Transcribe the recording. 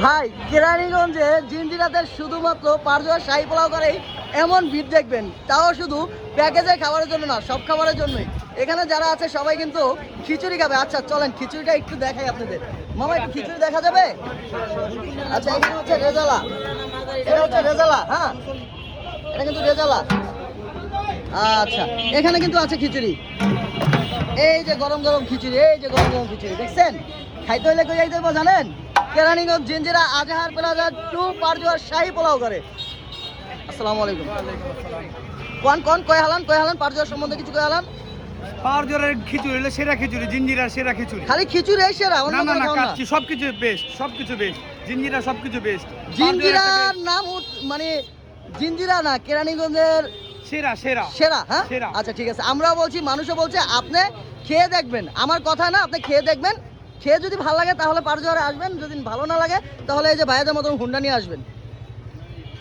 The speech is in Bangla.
ভাই, কেরানীগঞ্জে জিঞ্জিরাতে শুধুমাত্র পারজোয়া শাহী পোলাও করেই এমন ভিড় দেখবেন। তাও শুধু প্যাকেজের খাবারের জন্য না, সব খাবারের জন্যই। এখানে যারা আছে, সবাই কিন্তু খিচুড়ি খাবে। আচ্ছা চলেন, খিচুড়িটা একটু দেখাই আপনাদের। মামা, একটু খিচুড়ি দেখা যাবে? আচ্ছা এখানে হচ্ছে রেজালা। এটা হচ্ছে রেজালা হ্যাঁ? এটা কিন্তু রেজালা। আচ্ছা এখানে কিন্তু আছে খিচুড়ি। এই যে গরম গরম খিচুড়ি, এই যে গরম গরম খিচুড়ি, দেখছেন? খাইতে হইলে কই যাইতে জানেন? কেরানীগঞ্জ জিঞ্জিরা আজহার প্লাজা টু পারজোয়ার শাহী পোলাও করে আসসালামু আলাইকুম। কোন কোন কয় হালান কয় হালান? পারজোয়ার সম্বন্ধে কিছু কয় হালান? পাওয়ার জোরের খিচুড়ি হলো সেরা খিচুড়ি জিঞ্জিরার সেরা খিচুড়ি। খালি খিচুড়ি এই সেরা অন্য না না না কাচ্চি সবকিছু বেস্ট সবকিছু বেস্ট জিঞ্জিরা সবকিছু বেস্ট জিঞ্জিরার নাম মানে জিঞ্জিরা না কেরানীগঞ্জের সেরা সেরা। সেরা হ্যাঁ? সেরা। আচ্ছা ঠিক আছে। আমরা বলছি মানুষও বলছে আপনি খেয়ে দেখবেন। আমার কথা না আপনি খেয়ে দেখবেন খেয়ে যদি ভালো লাগে তাহলে পারজোয়ারে আসবেন, যদি ভালো না লাগে তাহলে এই যে ভাইয়াদের মতন হুন্ডা নিয়ে আসবেন।